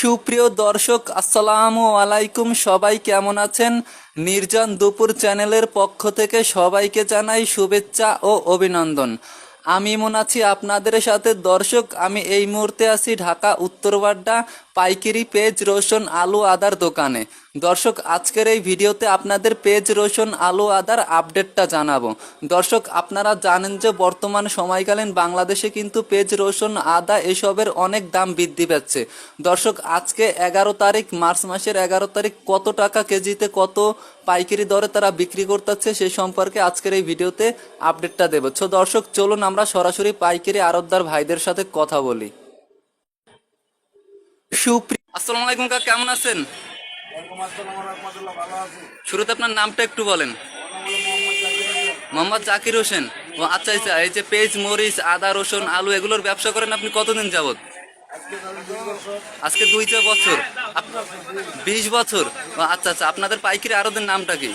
সুপ্রিয় দর্শক, আসসালামু আলাইকুম। সবাই কেমন আছেন? নির্জন দুপুর চ্যানেলের পক্ষ থেকে সবাইকে জানাই শুভেচ্ছা ও অভিনন্দন। আমি মনে আছি আপনাদের সাথে। দর্শক, আমি এই মুহূর্তে আছি ঢাকা উত্তরবাড্ডা পাইকারি পেজ রসুন, আলু, আদার দোকানে। দর্শক, আজকের এই ভিডিওতে আপনাদের পেজ রসুন, আলু, আদার আপডেটটা জানাব। দর্শক, আপনারা জানেন যে বর্তমান সময়কালীন বাংলাদেশে কিন্তু পেজ রসুন, আদা এসবের অনেক দাম বৃদ্ধি পাচ্ছে। দর্শক, আজকে এগারো তারিখ, মার্চ মাসের এগারো তারিখ, কত টাকা কেজিতে কত পাইকারি দরে তারা বিক্রি করতেছে সে সম্পর্কে আজকের এই ভিডিওতে আপডেটটা দেবো। তো দর্শক, চলুন আমরা সরাসরি পাইকারি আরতদার ভাইদের সাথে কথা বলি। আসসালামু আলাইকুম কাকা কেমন আছেন? শুরুতে আপনার নামটা একটু বলেন। মোহাম্মদ জাকির হোসেন। ও আচ্ছা আচ্ছা এই যে পেঁয়াজ মরিচ আদা রসুন আলু এগুলোর ব্যবসা করেন আপনি কতদিন যাবত আজকে দুই চার বছর। বিশ বছর। ও আচ্ছা আচ্ছা আপনাদের পাইকারি আরদের নামটা কি?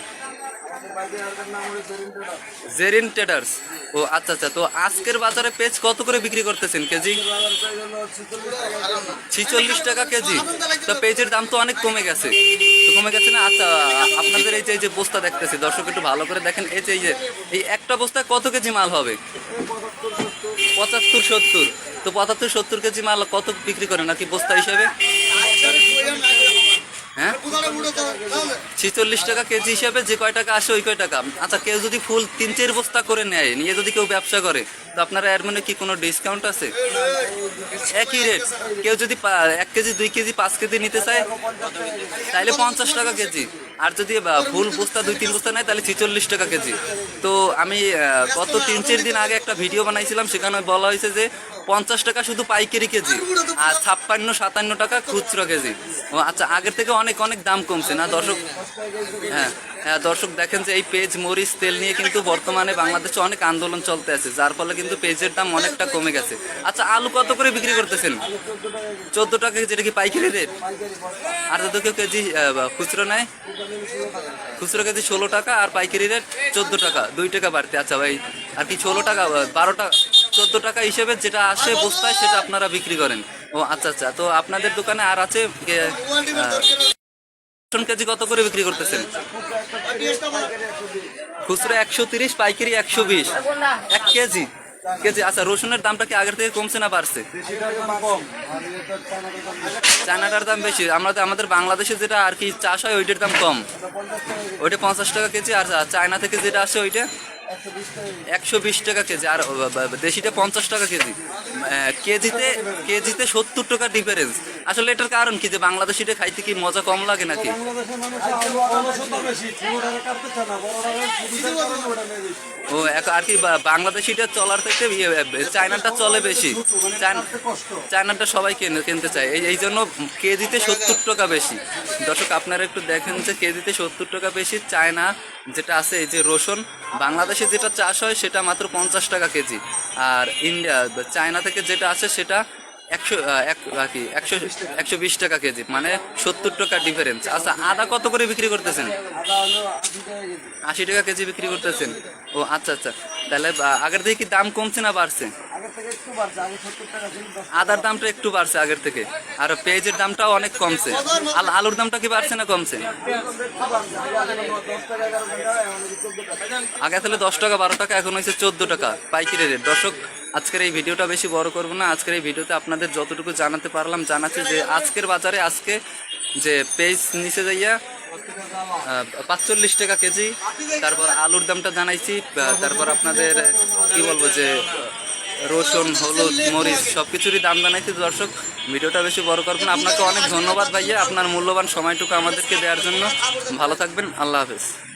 জেরিন ট্রেডার্স। ও আচ্ছা আচ্ছা তো আজকের বাজারে পেঁয়াজ কত করে বিক্রি করতেছেন কেজি? ছিচল্লিশ টাকা কেজি। তো পেঁয়াজের দাম তো অনেক কমে গেছে। তো কমে গেছে না? আচ্ছা আপনাদের এই যে এই যে বস্তা দেখতেছি, দর্শক একটু ভালো করে দেখেন, এই যে এই যে, এই একটা বস্তায় কত কেজি মাল হবে? পঁচাত্তর, সত্তর। তো পঁচাত্তর, সত্তর কেজি মাল কত বিক্রি করেন নাকি বস্তা হিসেবে? হ্যাঁ? ছিচল্লিশ টাকা কেজি হিসাবে যে কয় টাকা আসে ওই কয় টাকা। আচ্ছা কেউ যদি ফুল তিন চার বস্তা করে নেয়, নিয়ে যদি কেউ ব্যবসা করে তো আপনার এর মানে কি কোনো ডিসকাউন্ট আছে? একই রেট কেউ যদি এক কেজি, দুই কেজি, পাঁচ কেজি নিতে চায় তাহলে পঞ্চাশ টাকা কেজি। আর যদি ফুল বস্তা, দুই, তিন বস্তা নেয় তাহলে ছিচল্লিশ টাকা কেজি। তো আমি গত তিন, চার দিন আগে একটা ভিডিও বানাইছিলাম, সেখানে বলা হয়েছে যে পঞ্চাশ টাকা শুধু পাইকারি কেজি, আর ছাপ্পান্ন, সাতান্ন টাকা খুচরো কেজি। আচ্ছা আগের থেকে অনেক অনেক দাম কমছে না, দর্শক? হ্যাঁ। দর্শক, দেখেন যে এই পেজ মরিচ তেল নিয়ে কিন্তু বর্তমানে বাংলাদেশে অনেক আন্দোলন চলতে আছে, যার ফলে কিন্তু পেজের দাম অনেকটা কমে গেছে। আচ্ছা আলু কত করে বিক্রি করতেছেন? চোদ্দ টাকা যেটা কি পাইকারি রেট? আর যদি কেউ কেজি খুচরো নেয়? খুচরো কেজি ষোলো টাকা আর পাইকারি রেট চোদ্দ টাকা, দুই টাকা বাড়তে। আচ্ছা ভাই, আর কি ষোলো টাকা বারো টাকা, চোদ্দ টাকা হিসেবে যেটা আসে বস্তায়, সেটা আপনারা বিক্রি করেন। ও আচ্ছা আচ্ছা তো আপনাদের দোকানে আর আছে কেজি কত করে বিক্রি করতেছেন? খুচরা একশো তিরিশ, পাইকারি একশো বিশ। এক কেজি? কেজি আচ্ছা রসুনের দামটা কি আগের থেকে কমছে না বাড়ছে? চায়নাটার দাম বেশি। আমরা আমাদের বাংলাদেশে যেটা আর কি চাষ হয়, ওইটার দাম কম। ওইটা পঞ্চাশ টাকা কেজি, আর চায়না থেকে যেটা আসে, ওইটা একশো বিশ টাকা কেজি আর দেশিটা পঞ্চাশ টাকা কেজি। কেজিতে কেজিতে সত্তর টাকা ডিফারেন্স আসলে এটার কারণ কি যে বাংলাদেশিটা খাইতে কি মজা কম লাগে নাকি? ও এক- আর কি বাংলাদেশিটা চলার থেকে ইয়ে, চায়নাটা চলে বেশি। চায়নাটা সবাই কিনে- কিনতে চায়। এই জন্য কেজিতে সত্তর টাকা বেশি। দর্শক আপনারা একটু দেখেন যে কেজিতে সত্তর টাকা বেশি চায়না যেটা আছে এই যে রসুন, বাংলাদেশে যেটা চাষ হয় সেটা মাত্র পঞ্চাশ টাকা কেজি। আর ইন্ডিয়া, চায়না থেকে যেটা আসে সেটা একশো এক কি, একশো একশো বিশ টাকা কেজি মানে সত্তর টাকা ডিফারেন্স আচ্ছা আদা কত করে বিক্রি করতেছেন? আশি টাকা কেজি বিক্রি করতেছেন। ও আচ্ছা আচ্ছা। তাহলে আগের থেকে কি দাম কমছে না বাড়ছে? আদার দামটা একটু বাড়ছে আগের থেকে। আর পেঁয়াজের দামটাও অনেক কমছে। আলুর দামটা কি বাড়ছে না কমছে? আগে তাহলে দশ টাকা, বারো টাকা, এখন হয়েছে চোদ্দ টাকা। পাইকারি রেট দর্শক, আজকের এই ভিডিওটা বেশি বড় করব না। আজকের এই ভিডিওতে আপনাদের যতটুকু জানাতে পারলাম, জানাচ্ছি যে আজকের বাজারে আজকে যে পেজ নিচে যাইয়া পাঁচচল্লিশ টাকা কেজি, তারপর আলুর দামটা জানাইছি তারপর আপনাদের, কি বলব যে রসুন, হলুদ, মরিচ সব কিছুরই দাম জানাইছি। দর্শক, ভিডিওটা বেশি বড় করবেন আপনাকে অনেক ধন্যবাদ ভাইয়া। আপনার মূল্যবান সময়টুকু আমাদেরকে দেওয়ার জন্য। ভালো থাকবেন। আল্লাহ হাফেজ।